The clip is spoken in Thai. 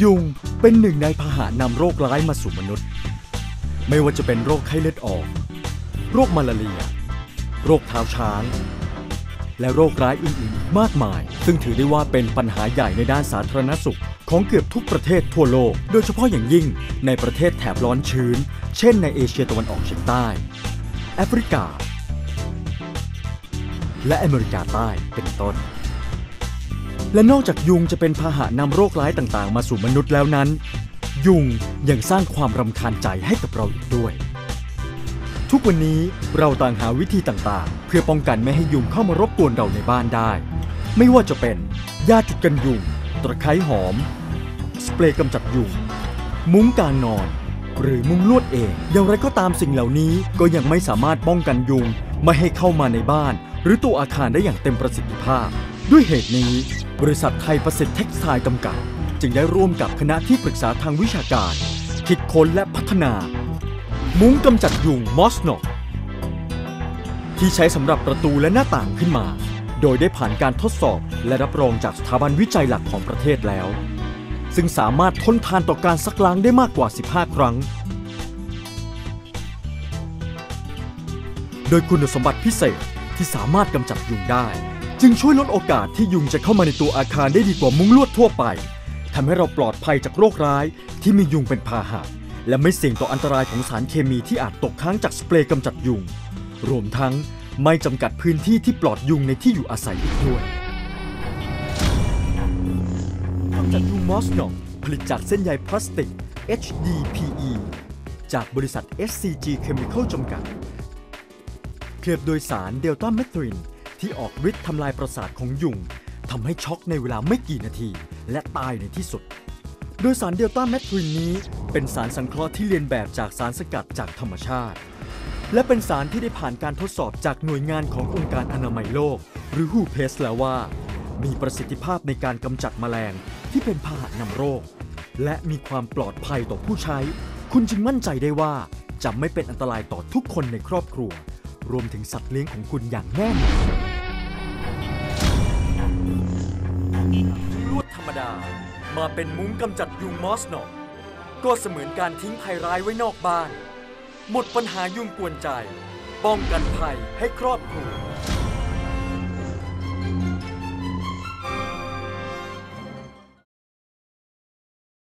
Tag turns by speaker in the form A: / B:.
A: ยุงเป็นหนึ่งในพาหะนำโรคร้ายมาสู่มนุษย์ ไม่ว่าจะเป็นโรคไข้เลือดออก โรคมาลาเรีย โรคเท้าช้าง และโรคร้ายอื่นๆ มากมาย ซึ่งถือได้ว่าเป็นปัญหาใหญ่ในด้านสาธารณสุขของเกือบทุกประเทศทั่วโลก โดยเฉพาะอย่างยิ่งในประเทศแถบร้อนชื้น เช่นในเอเชียตะวันออกเฉียงใต้ แอฟริกา และอเมริกาใต้เป็นต้น และนอกจากยุงจะเป็นพาหะนำโรคร้ายต่างๆ มาสู่มนุษย์แล้วนั้น ยุงยังสร้างความรำคาญใจให้กับเราอีกด้วย ทุกวันนี้เราต่างหาวิธีต่างๆ เพื่อป้องกันไม่ให้ยุงเข้ามารบกวนเราในบ้านได้ ไม่ว่าจะเป็นยาจุดกันยุง ตะไคร้หอม สเปรย์กำจัดยุง มุ้งกางนอน หรือมุ้งลวดเอง อย่างไรก็ตามสิ่งเหล่านี้ก็ยังไม่สามารถป้องกันยุง ไม่ให้เข้ามาในบ้าน หรือตัวอาคารได้อย่างเต็มประสิทธิภาพ ด้วยเหตุนี้ บริษัทไทยประสิทธิ์เท็กซ์ไทจำกัด จึงได้ร่วมกับคณะที่ปรึกษาทางวิชาการ คิดค้นและพัฒนา มุ้งกำจัดยุงมอสโนที่ใช้สำหรับประตูและหน้าต่างขึ้นมา โดยได้ผ่านการทดสอบและรับรองจากสถาบันวิจัยหลักของประเทศแล้ว ซึ่งสามารถทนทานต่อการซักล้างได้มากกว่า 15 ครั้ง โดยคุณสมบัติพิเศษที่สามารถกำจัดยุงได้ จึงช่วยลดโอกาสที่ยุงจะเข้ามาในตัวอาคารได้ดีกว่ามุ้งลวดทั่วไปทำให้เราปลอดภัยจากโรคร้ายที่มียุงเป็นพาหะและไม่เสี่ยงต่ออันตรายของสารเคมีที่อาจตกค้างจากสเปรย์กำจัดยุง รวมทั้งไม่จำกัดพื้นที่ที่ปลอดยุงในที่อยู่อาศัยอีกด้วยกำจัดยุงมอสโนผลิตจากเส้นใยพลาสติก HDPE จากบริษัท SCG Chemical จำกัด เคลือบโดยสารเดลต้าเมทริน ที่ออกฤทธิ์ทำลายประสาทของยุงทำให้ช็อกในเวลาไม่กี่นาที และตายในที่สุด โดยสารเดลต้าเมทรินนี้ เป็นสารสังเคราะห์ที่เรียนแบบจากสารสกัดจากธรรมชาติ และเป็นสารที่ได้ผ่านการทดสอบจากหน่วยงานขององค์การอนามัยโลก หรือ WHO แล้วว่า มีประสิทธิภาพในการกำจัดแมลงที่เป็นพาหะนำโรค และมีความปลอดภัยต่อผู้ใช้ คุณจึงมั่นใจได้ว่าจะไม่เป็นอันตรายต่อทุกคนในครอบครัว รวมถึงสัตว์เลี้ยงของคุณอย่างแน่นอน มาเป็นมุ้งกำจัดยุงมอสหนก็เสมือนการทิ้งภัยร้ายไว้นอกบ้าน หมดปัญหายุงกวนใจ ป้องกันภัยให้ครอบครัว